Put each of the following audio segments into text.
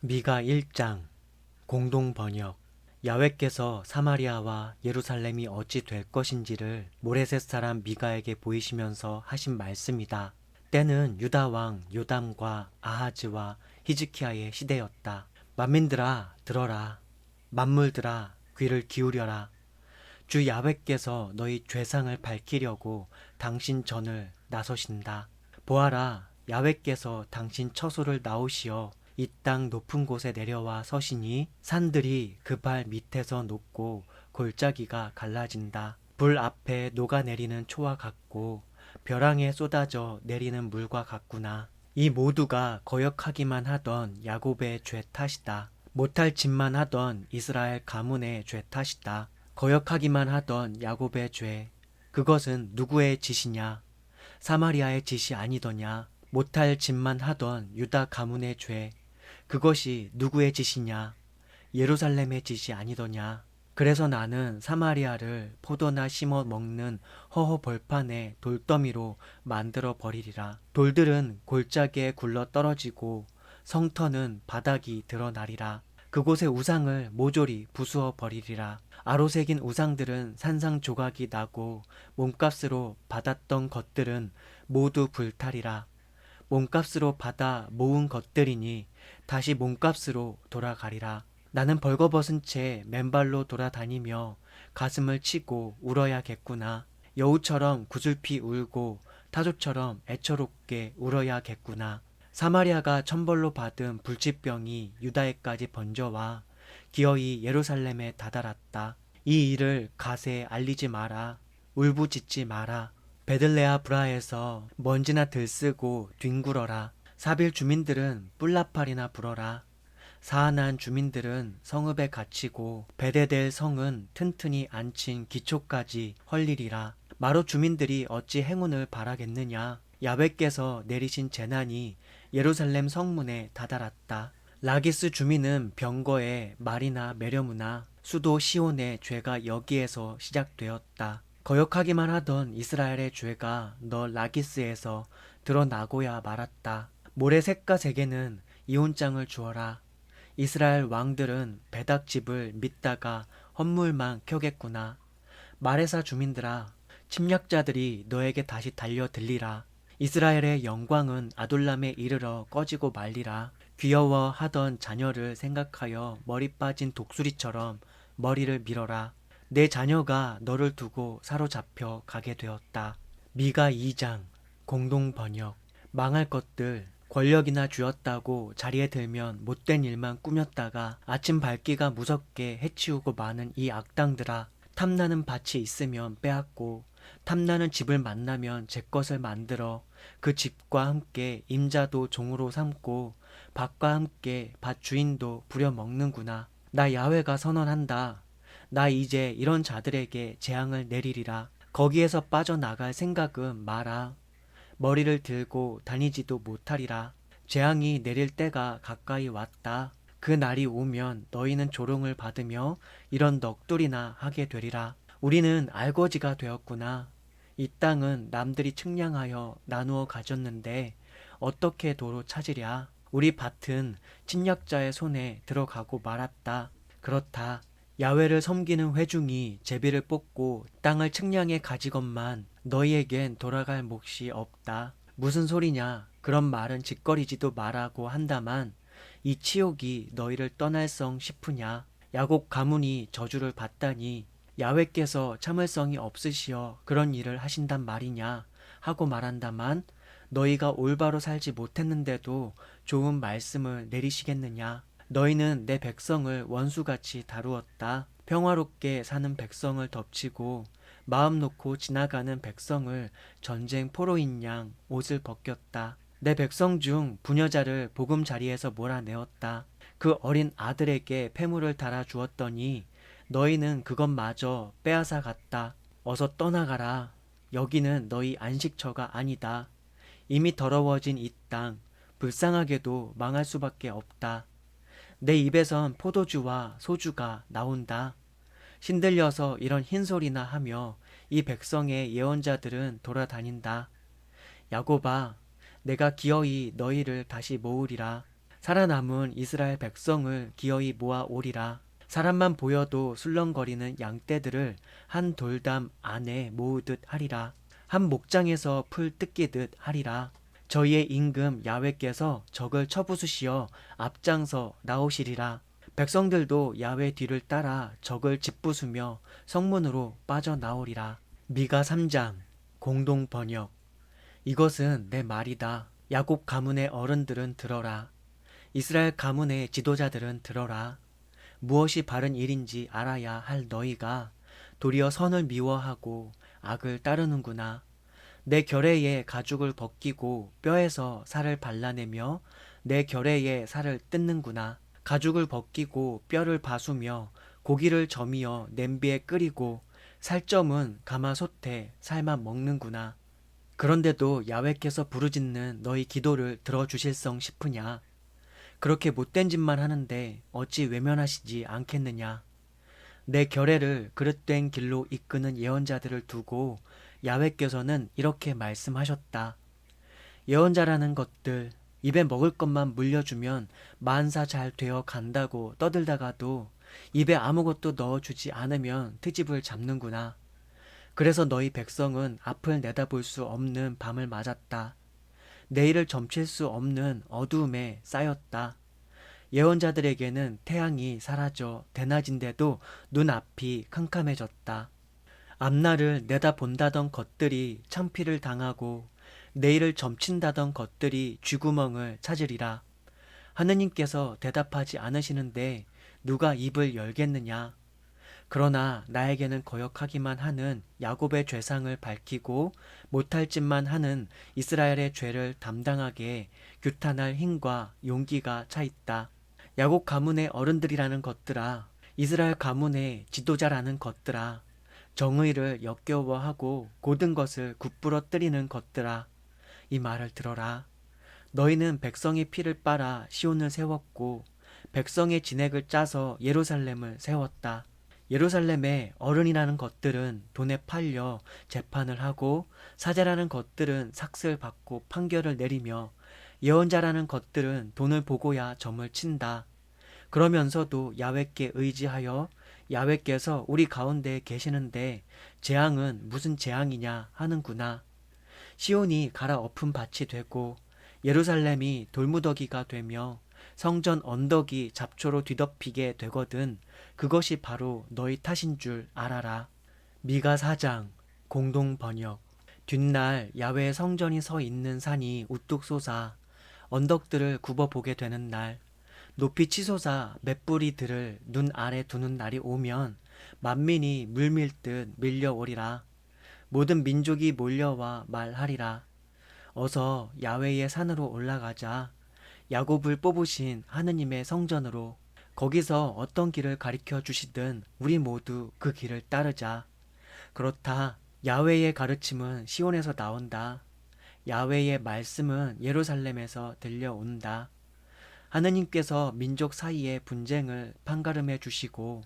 미가 1장 공동 번역 야훼께서 사마리아와 예루살렘이 어찌 될 것인지를 모레셋 사람 미가에게 보이시면서 하신 말씀이다. 때는 유다 왕 요담과 아하즈와 히즈키야의 시대였다. 만민들아 들어라 만물들아 귀를 기울여라 주 야훼께서 너희 죄상을 밝히려고 당신 전을 나서신다. 보아라 야훼께서 당신 처소를 나오시어 이 땅 높은 곳에 내려와 서시니 산들이 그 발 밑에서 녹고 골짜기가 갈라진다. 불 앞에 녹아내리는 초와 같고 벼랑에 쏟아져 내리는 물과 같구나. 이 모두가 거역하기만 하던 야곱의 죄 탓이다. 못할 짓만 하던 이스라엘 가문의 죄 탓이다. 거역하기만 하던 야곱의 죄. 그것은 누구의 짓이냐? 사마리아의 짓이 아니더냐? 못할 짓만 하던 유다 가문의 죄. 그것이 누구의 짓이냐? 예루살렘의 짓이 아니더냐? 그래서 나는 사마리아를 포도나 심어 먹는 허허 벌판에 돌더미로 만들어 버리리라. 돌들은 골짜기에 굴러 떨어지고 성터는 바닥이 드러나리라. 그곳의 우상을 모조리 부수어 버리리라. 아로새긴 우상들은 산상 조각이 나고 몸값으로 받았던 것들은 모두 불탈이라. 몸값으로 받아 모은 것들이니 다시 몸값으로 돌아가리라. 나는 벌거벗은 채 맨발로 돌아다니며 가슴을 치고 울어야겠구나. 여우처럼 구슬피 울고 타조처럼 애처롭게 울어야겠구나. 사마리아가 천벌로 받은 불치병이 유다에까지 번져와 기어이 예루살렘에 다다랐다. 이 일을 가세에 알리지 마라. 울부짖지 마라. 베들레아 브라에서 먼지나 들쓰고 뒹굴어라. 사빌 주민들은 뿔나팔이나 불어라. 사한한 주민들은 성읍에 갇히고 베데델 성은 튼튼히 앉힌 기초까지 헐리리라. 마로 주민들이 어찌 행운을 바라겠느냐. 야훼께서 내리신 재난이 예루살렘 성문에 다다랐다. 라기스 주민은 병거에 말이나 메려무나 수도 시온의 죄가 여기에서 시작되었다. 거역하기만 하던 이스라엘의 죄가 너 라기스에서 드러나고야 말았다. 모래색과 세계는 이혼장을 주어라. 이스라엘 왕들은 배닥집을 믿다가 헛물만 켜겠구나. 마레사 주민들아, 침략자들이 너에게 다시 달려들리라. 이스라엘의 영광은 아둘람에 이르러 꺼지고 말리라. 귀여워하던 자녀를 생각하여 머리 빠진 독수리처럼 머리를 밀어라. 내 자녀가 너를 두고 사로잡혀 가게 되었다. 미가 2장 공동 번역 망할 것들 권력이나 쥐었다고 자리에 들면 못된 일만 꾸몄다가 아침 밝기가 무섭게 해치우고 마는 이 악당들아 탐나는 밭이 있으면 빼앗고 탐나는 집을 만나면 제 것을 만들어 그 집과 함께 임자도 종으로 삼고 밭과 함께 밭 주인도 부려먹는구나. 나 야훼가 선언한다. 나 이제 이런 자들에게 재앙을 내리리라. 거기에서 빠져나갈 생각은 마라. 머리를 들고 다니지도 못하리라. 재앙이 내릴 때가 가까이 왔다. 그 날이 오면 너희는 조롱을 받으며 이런 넋두리나 하게 되리라. 우리는 알거지가 되었구나. 이 땅은 남들이 측량하여 나누어 가졌는데 어떻게 도로 찾으랴? 우리 밭은 침략자의 손에 들어가고 말았다. 그렇다. 야훼를 섬기는 회중이 제비를 뽑고 땅을 측량해 가지건만 너희에겐 돌아갈 몫이 없다. 무슨 소리냐? 그런 말은 짓거리지도 말라고 한다만 이 치욕이 너희를 떠날 성 싶으냐? 야곱 가문이 저주를 받다니 야훼께서 참을성이 없으시어 그런 일을 하신단 말이냐 하고 말한다만 너희가 올바로 살지 못했는데도 좋은 말씀을 내리시겠느냐? 너희는 내 백성을 원수같이 다루었다. 평화롭게 사는 백성을 덮치고 마음 놓고 지나가는 백성을 전쟁 포로인 양 옷을 벗겼다. 내 백성 중 부녀자를 복음 자리에서 몰아내었다. 그 어린 아들에게 폐물을 달아 주었더니 너희는 그것마저 빼앗아 갔다. 어서 떠나가라. 여기는 너희 안식처가 아니다. 이미 더러워진 이 땅, 불쌍하게도 망할 수밖에 없다. 내 입에선 포도주와 소주가 나온다. 신들려서 이런 흰소리나 하며 이 백성의 예언자들은 돌아다닌다. 야곱아, 내가 기어이 너희를 다시 모으리라. 살아남은 이스라엘 백성을 기어이 모아 오리라. 사람만 보여도 술렁거리는 양떼들을 한 돌담 안에 모으듯 하리라. 한 목장에서 풀 뜯기듯 하리라. 저희의 임금 야외께서 적을 쳐부수시어 앞장서 나오시리라. 백성들도 야외 뒤를 따라 적을 짓부수며 성문으로 빠져나오리라. 미가 3장 공동 번역 이것은 내 말이다. 야곱 가문의 어른들은 들어라. 이스라엘 가문의 지도자들은 들어라. 무엇이 바른 일인지 알아야 할 너희가 도리어 선을 미워하고 악을 따르는구나. 내 결의에 가죽을 벗기고 뼈에서 살을 발라내며 내 결의에 살을 뜯는구나. 가죽을 벗기고 뼈를 바수며 고기를 점이어 냄비에 끓이고 살점은 가마솥에 삶아 먹는구나. 그런데도 야외께서 부르짖는 너희 기도를 들어주실성 싶으냐? 그렇게 못된 짓만 하는데 어찌 외면하시지 않겠느냐? 내 결례를 그릇된 길로 이끄는 예언자들을 두고 야외께서는 이렇게 말씀하셨다. 예언자라는 것들 입에 먹을 것만 물려주면 만사 잘 되어 간다고 떠들다가도 입에 아무것도 넣어주지 않으면 트집을 잡는구나. 그래서 너희 백성은 앞을 내다볼 수 없는 밤을 맞았다. 내일을 점칠 수 없는 어두움에 쌓였다. 예언자들에게는 태양이 사라져 대낮인데도 눈앞이 캄캄해졌다. 앞날을 내다본다던 것들이 창피를 당하고 내일을 점친다던 것들이 쥐구멍을 찾으리라. 하느님께서 대답하지 않으시는데 누가 입을 열겠느냐? 그러나 나에게는 거역하기만 하는 야곱의 죄상을 밝히고 못할 짓만 하는 이스라엘의 죄를 담당하게 규탄할 힘과 용기가 차 있다. 야곱 가문의 어른들이라는 것들아, 이스라엘 가문의 지도자라는 것들아, 정의를 역겨워하고 고든 것을 굽부러뜨리는 것들아, 이 말을 들어라. 너희는 백성의 피를 빨아 시온을 세웠고 백성의 진액을 짜서 예루살렘을 세웠다. 예루살렘의 어른이라는 것들은 돈에 팔려 재판을 하고 사제라는 것들은 삭슬 받고 판결을 내리며 예언자라는 것들은 돈을 보고야 점을 친다. 그러면서도 야외께 의지하여 야외께서 우리 가운데 계시는데 재앙은 무슨 재앙이냐 하는구나. 시온이 갈아엎은 밭이 되고 예루살렘이 돌무더기가 되며 성전 언덕이 잡초로 뒤덮이게 되거든 그것이 바로 너희 탓인 줄 알아라. 미가 4장 공동 번역 뒷날 야외 성전이 서 있는 산이 우뚝 솟아 언덕들을 굽어 보게 되는 날 높이 치솟아 맷뿌리들을 눈 아래 두는 날이 오면 만민이 물밀듯 밀려오리라. 모든 민족이 몰려와 말하리라. 어서 야외의 산으로 올라가자. 야곱을 뽑으신 하느님의 성전으로 거기서 어떤 길을 가리켜 주시든 우리 모두 그 길을 따르자. 그렇다. 야외의 가르침은 시온에서 나온다. 야외의 말씀은 예루살렘에서 들려온다. 하느님께서 민족 사이의 분쟁을 판가름해 주시고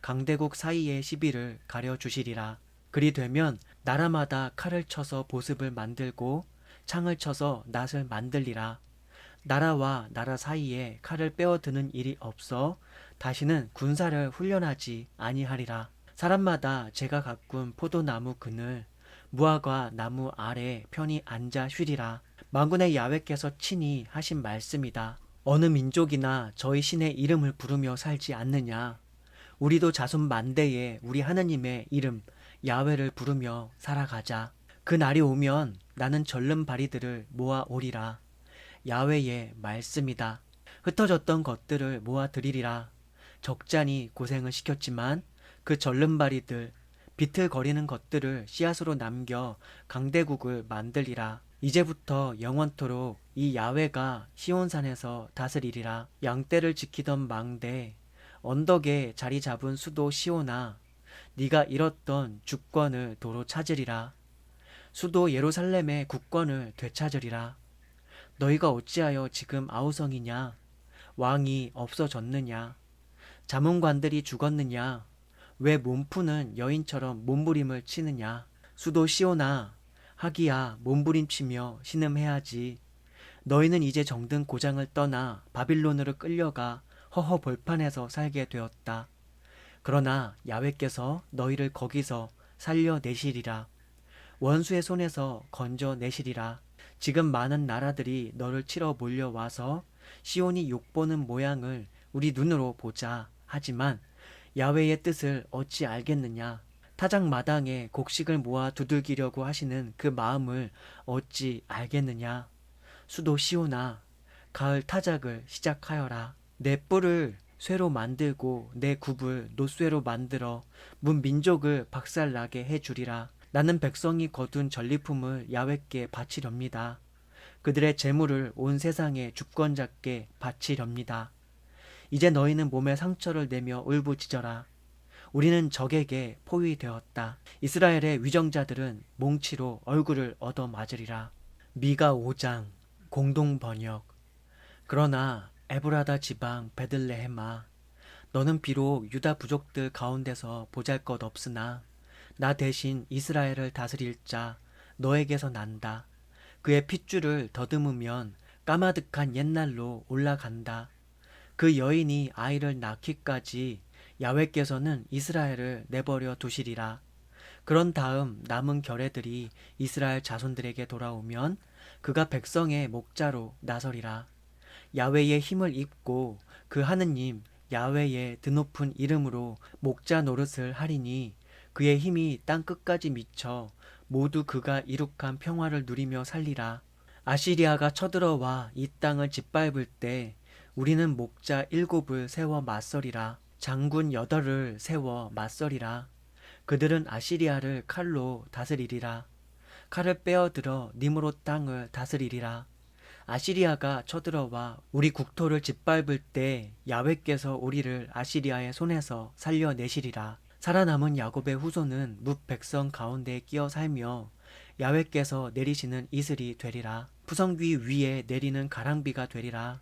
강대국 사이의 시비를 가려 주시리라. 그리 되면 나라마다 칼을 쳐서 보습을 만들고 창을 쳐서 낫을 만들리라. 나라와 나라 사이에 칼을 빼어드는 일이 없어 다시는 군사를 훈련하지 아니하리라. 사람마다 제가 가꾼 포도나무 그늘 무화과 나무 아래 편히 앉아 쉬리라. 망군의 야외께서 친히 하신 말씀이다. 어느 민족이나 저희 신의 이름을 부르며 살지 않느냐. 우리도 자손 만대에 우리 하느님의 이름 야외를 부르며 살아가자. 그 날이 오면 나는 절름 바리들을 모아 오리라. 야외의 말씀이다. 흩어졌던 것들을 모아 드리리라. 적잖이 고생을 시켰지만 그 절름바리들 비틀거리는 것들을 씨앗으로 남겨 강대국을 만들리라. 이제부터 영원토록 이 야외가 시온산에서 다스리리라. 양떼를 지키던 망대 언덕에 자리 잡은 수도 시오나 네가 잃었던 주권을 도로 찾으리라. 수도 예루살렘의 국권을 되찾으리라. 너희가 어찌하여 지금 아우성이냐? 왕이 없어졌느냐? 자문관들이 죽었느냐? 왜 몸푸는 여인처럼 몸부림을 치느냐? 수도 시오나 하기야 몸부림치며 신음해야지. 너희는 이제 정든 고장을 떠나 바빌론으로 끌려가 허허 벌판에서 살게 되었다. 그러나 야외께서 너희를 거기서 살려내시리라. 원수의 손에서 건져내시리라. 지금 많은 나라들이 너를 치러 몰려와서 시온이 욕보는 모양을 우리 눈으로 보자. 하지만 야외의 뜻을 어찌 알겠느냐? 타작 마당에 곡식을 모아 두들기려고 하시는 그 마음을 어찌 알겠느냐? 수도 시오나 가을 타작을 시작하여라. 내 뿔을 쇠로 만들고 내 굽을 노쇠로 만들어 문 민족을 박살나게 해주리라. 나는 백성이 거둔 전리품을 야외께 바치렵니다. 그들의 재물을 온 세상의 주권자께 바치렵니다. 이제 너희는 몸에 상처를 내며 울부짖어라. 우리는 적에게 포위되었다. 이스라엘의 위정자들은 몽치로 얼굴을 얻어 맞으리라. 미가 5장 공동 번역 그러나 에브라다 지방 베들레헴아 너는 비록 유다 부족들 가운데서 보잘것 없으나 나 대신 이스라엘을 다스릴 자 너에게서 난다. 그의 핏줄을 더듬으면 까마득한 옛날로 올라간다. 그 여인이 아이를 낳기까지 야외께서는 이스라엘을 내버려 두시리라. 그런 다음 남은 결애들이 이스라엘 자손들에게 돌아오면 그가 백성의 목자로 나서리라. 야외의 힘을 입고 그 하느님 야외의 드높은 이름으로 목자 노릇을 하리니 그의 힘이 땅 끝까지 미쳐 모두 그가 이룩한 평화를 누리며 살리라. 아시리아가 쳐들어와 이 땅을 짓밟을 때 우리는 목자 일곱을 세워 맞서리라. 장군 여덟을 세워 맞서리라. 그들은 아시리아를 칼로 다스리리라. 칼을 빼어들어 님으로 땅을 다스리리라. 아시리아가 쳐들어와 우리 국토를 짓밟을 때 야외께서 우리를 아시리아의 손에서 살려내시리라. 살아남은 야곱의 후손은 뭇 백성 가운데 끼어 살며 야외께서 내리시는 이슬이 되리라. 푸성귀 위에 내리는 가랑비가 되리라.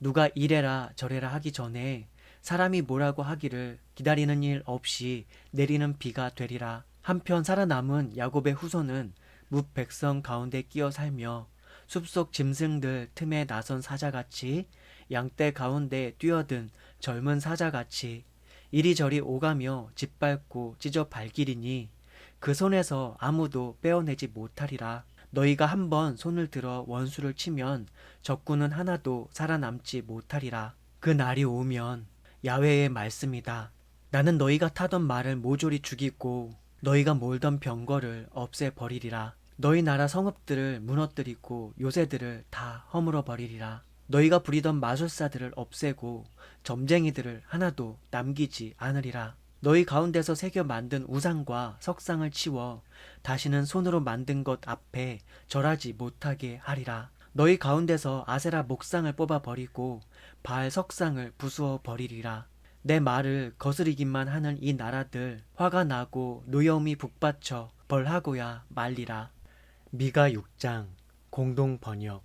누가 이래라 저래라 하기 전에 사람이 뭐라고 하기를 기다리는 일 없이 내리는 비가 되리라. 한편 살아남은 야곱의 후손은 뭇 백성 가운데 끼어 살며 숲속 짐승들 틈에 나선 사자같이 양떼 가운데 뛰어든 젊은 사자같이 이리저리 오가며 짓밟고 찢어 발기리니 그 손에서 아무도 빼어내지 못하리라. 너희가 한번 손을 들어 원수를 치면 적군은 하나도 살아남지 못하리라. 그 날이 오면 야외의 말씀이다. 나는 너희가 타던 말을 모조리 죽이고 너희가 몰던 병거를 없애버리리라. 너희 나라 성읍들을 무너뜨리고 요새들을 다 허물어 버리리라. 너희가 부리던 마술사들을 없애고 점쟁이들을 하나도 남기지 않으리라. 너희 가운데서 새겨 만든 우상과 석상을 치워 다시는 손으로 만든 것 앞에 절하지 못하게 하리라. 너희 가운데서 아세라 목상을 뽑아 버리고 바알 석상을 부수어 버리리라. 내 말을 거스리기만 하는 이 나라들 화가 나고 노여움이 북받쳐 벌하고야 말리라. 미가 6장 공동 번역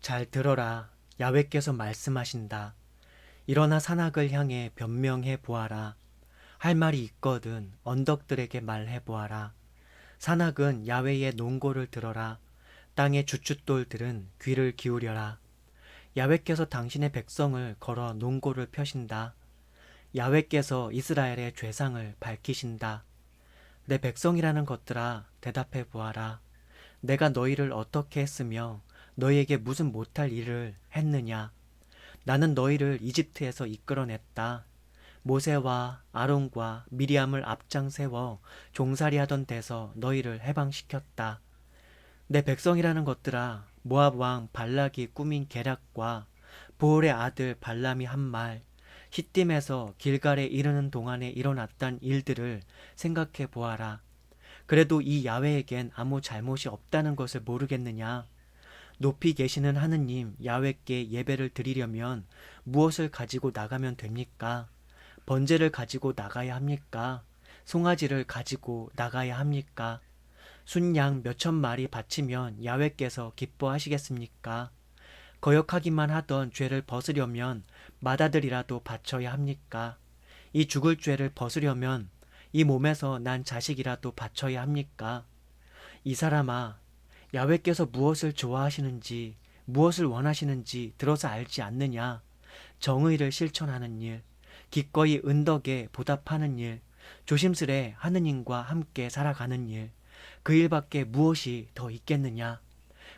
잘 들어라 야외께서 말씀하신다. 일어나 산악을 향해 변명해 보아라. 할 말이 있거든 언덕들에게 말해 보아라. 산악은 야외의 논고를 들어라. 땅의 주춧돌들은 귀를 기울여라. 야외께서 당신의 백성을 걸어 논고를 펴신다. 야외께서 이스라엘의 죄상을 밝히신다. 내 백성이라는 것들아 대답해 보아라. 내가 너희를 어떻게 했으며 너희에게 무슨 못할 일을 했느냐? 나는 너희를 이집트에서 이끌어냈다. 모세와 아론과 미리암을 앞장 세워 종살이하던 데서 너희를 해방시켰다. 내 백성이라는 것들아 모압 왕 발락이 꾸민 계략과 보올의 아들 발람이 한 말, 히띔에서 길갈에 이르는 동안에 일어났던 일들을 생각해 보아라. 그래도 이 야외에겐 아무 잘못이 없다는 것을 모르겠느냐? 높이 계시는 하느님 야외께 예배를 드리려면 무엇을 가지고 나가면 됩니까? 번제를 가지고 나가야 합니까? 송아지를 가지고 나가야 합니까? 순양 몇천 마리 바치면 야외께서 기뻐하시겠습니까? 거역하기만 하던 죄를 벗으려면 맏아들이라도 바쳐야 합니까? 이 죽을 죄를 벗으려면 이 몸에서 난 자식이라도 바쳐야 합니까? 이 사람아, 야외께서 무엇을 좋아하시는지 무엇을 원하시는지 들어서 알지 않느냐? 정의를 실천하는 일, 기꺼이 은덕에 보답하는 일, 조심스레 하느님과 함께 살아가는 일, 그 일밖에 무엇이 더 있겠느냐?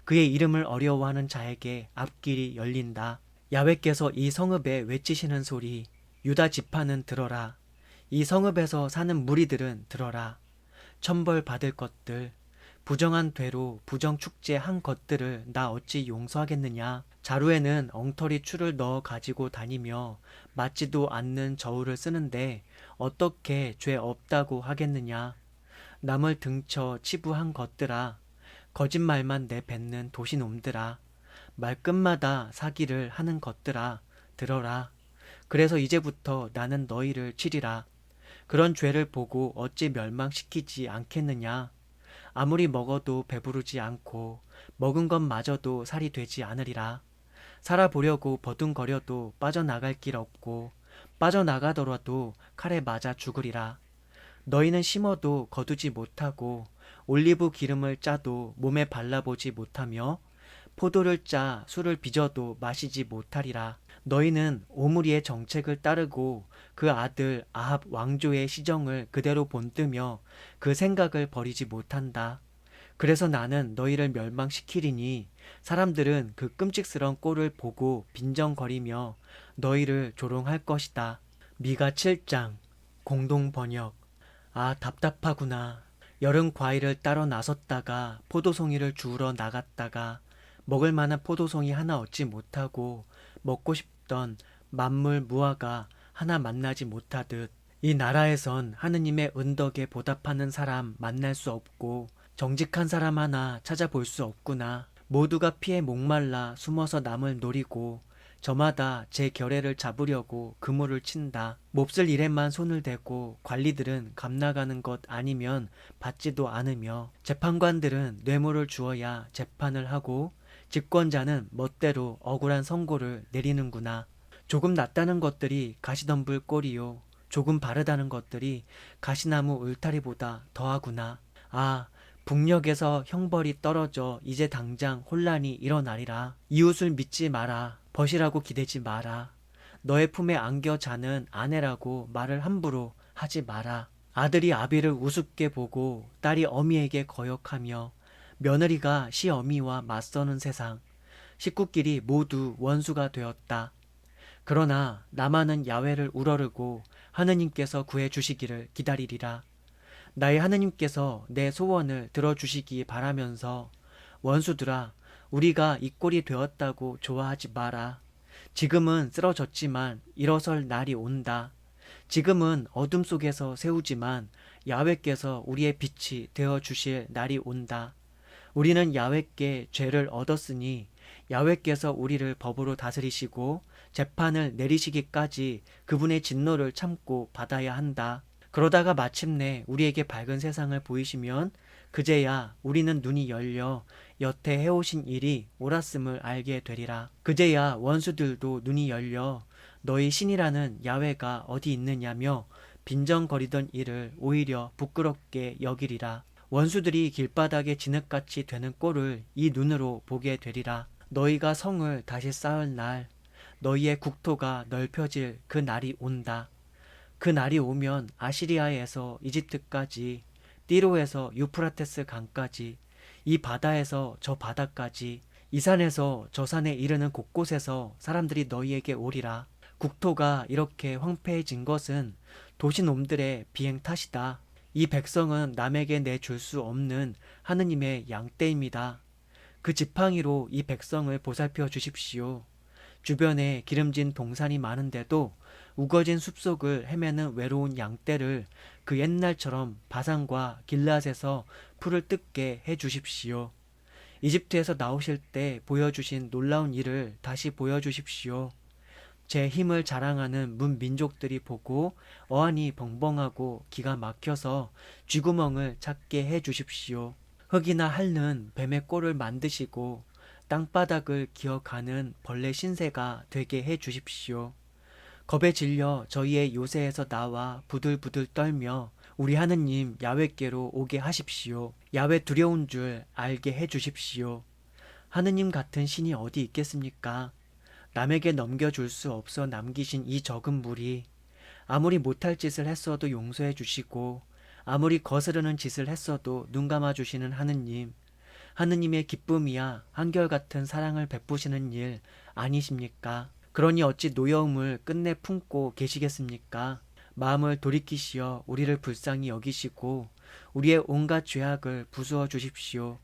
그의 이름을 어려워하는 자에게 앞길이 열린다. 야외께서 이 성읍에 외치시는 소리, 유다 지파는 들어라. 이 성읍에서 사는 무리들은 들어라. 천벌 받을 것들, 부정한 되로 부정 축제한 것들을 나 어찌 용서하겠느냐? 자루에는 엉터리 추를 넣어 가지고 다니며 맞지도 않는 저울을 쓰는데 어떻게 죄 없다고 하겠느냐? 남을 등쳐 치부한 것들아, 거짓말만 내뱉는 도시놈들아, 말끝마다 사기를 하는 것들아, 들어라. 그래서 이제부터 나는 너희를 치리라. 그런 죄를 보고 어찌 멸망시키지 않겠느냐? 아무리 먹어도 배부르지 않고 먹은 것마저도 살이 되지 않으리라. 살아보려고 버둥거려도 빠져나갈 길 없고 빠져나가더라도 칼에 맞아 죽으리라. 너희는 심어도 거두지 못하고 올리브 기름을 짜도 몸에 발라보지 못하며 포도를 짜 술을 빚어도 마시지 못하리라. 너희는 오므리의 정책을 따르고 그 아들 아합 왕조의 시정을 그대로 본뜨며 그 생각을 버리지 못한다. 그래서 나는 너희를 멸망시키리니 사람들은 그 끔찍스러운 꼴을 보고 빈정거리며 너희를 조롱할 것이다. 미가 7장 공동 번역 아 답답하구나. 여름 과일을 따러 나섰다가 포도송이를 주우러 나갔다가 먹을 만한 포도송이 하나 얻지 못하고 먹고 싶던 만물 무화가 하나 만나지 못하듯 이 나라에선 하느님의 은덕에 보답하는 사람 만날 수 없고 정직한 사람 하나 찾아볼 수 없구나. 모두가 피에 목말라 숨어서 남을 노리고 저마다 제 결애를 잡으려고 그물을 친다. 몹쓸 일에만 손을 대고 관리들은 감나가는 것 아니면 받지도 않으며 재판관들은 뇌물을 주어야 재판을 하고 집권자는 멋대로 억울한 선고를 내리는구나. 조금 낫다는 것들이 가시덤불 꼴이요. 조금 바르다는 것들이 가시나무 울타리보다 더하구나. 아, 북녘에서 형벌이 떨어져 이제 당장 혼란이 일어나리라. 이웃을 믿지 마라. 벗이라고 기대지 마라. 너의 품에 안겨 자는 아내라고 말을 함부로 하지 마라. 아들이 아비를 우습게 보고 딸이 어미에게 거역하며 며느리가 시어미와 맞서는 세상. 식구끼리 모두 원수가 되었다. 그러나 나만은 야외를 우러르고 하느님께서 구해 주시기를 기다리리라. 나의 하느님께서 내 소원을 들어주시기 바라면서 원수들아 우리가 이 꼴이 되었다고 좋아하지 마라. 지금은 쓰러졌지만 일어설 날이 온다. 지금은 어둠 속에서 세우지만 야외께서 우리의 빛이 되어 주실 날이 온다. 우리는 야외께 죄를 얻었으니 야외께서 우리를 법으로 다스리시고 재판을 내리시기까지 그분의 진노를 참고 받아야 한다. 그러다가 마침내 우리에게 밝은 세상을 보이시면 그제야 우리는 눈이 열려 여태 해오신 일이 옳았음을 알게 되리라. 그제야 원수들도 눈이 열려 너희 신이라는 야외가 어디 있느냐며 빈정거리던 일을 오히려 부끄럽게 여기리라. 원수들이 길바닥에 진흙같이 되는 꼴을 이 눈으로 보게 되리라. 너희가 성을 다시 쌓을 날, 너희의 국토가 넓혀질 그 날이 온다. 그 날이 오면 아시리아에서 이집트까지, 띠로에서 유프라테스 강까지, 이 바다에서 저 바다까지, 이 산에서 저 산에 이르는 곳곳에서 사람들이 너희에게 오리라. 국토가 이렇게 황폐해진 것은 도시놈들의 비행 탓이다. 이 백성은 남에게 내줄 수 없는 하느님의 양떼입니다. 그 지팡이로 이 백성을 보살펴 주십시오. 주변에 기름진 동산이 많은데도 우거진 숲속을 헤매는 외로운 양떼를 그 옛날처럼 바산과 길앗에서 풀을 뜯게 해 주십시오. 이집트에서 나오실 때 보여주신 놀라운 일을 다시 보여주십시오. 제 힘을 자랑하는 문민족들이 보고 어안이 벙벙하고 기가 막혀서 쥐구멍을 찾게 해 주십시오. 흙이나 핥는 뱀의 꼴을 만드시고 땅바닥을 기어가는 벌레 신세가 되게 해 주십시오. 겁에 질려 저희의 요새에서 나와 부들부들 떨며 우리 하느님 야외께로 오게 하십시오. 야외 두려운 줄 알게 해 주십시오. 하느님 같은 신이 어디 있겠습니까? 남에게 넘겨줄 수 없어 남기신 이 적은 물이 아무리 못할 짓을 했어도 용서해 주시고 아무리 거스르는 짓을 했어도 눈 감아 주시는 하느님. 하느님의 기쁨이야 한결같은 사랑을 베푸시는 일 아니십니까? 그러니 어찌 노여움을 끝내 품고 계시겠습니까? 마음을 돌이키시어 우리를 불쌍히 여기시고 우리의 온갖 죄악을 부수어 주십시오.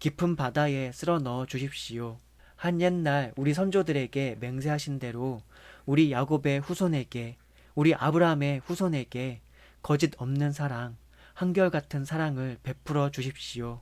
깊은 바다에 쓸어 넣어 주십시오. 한 옛날 우리 선조들에게 맹세하신 대로 우리 야곱의 후손에게 우리 아브라함의 후손에게 거짓 없는 사랑, 한결같은 사랑을 베풀어 주십시오.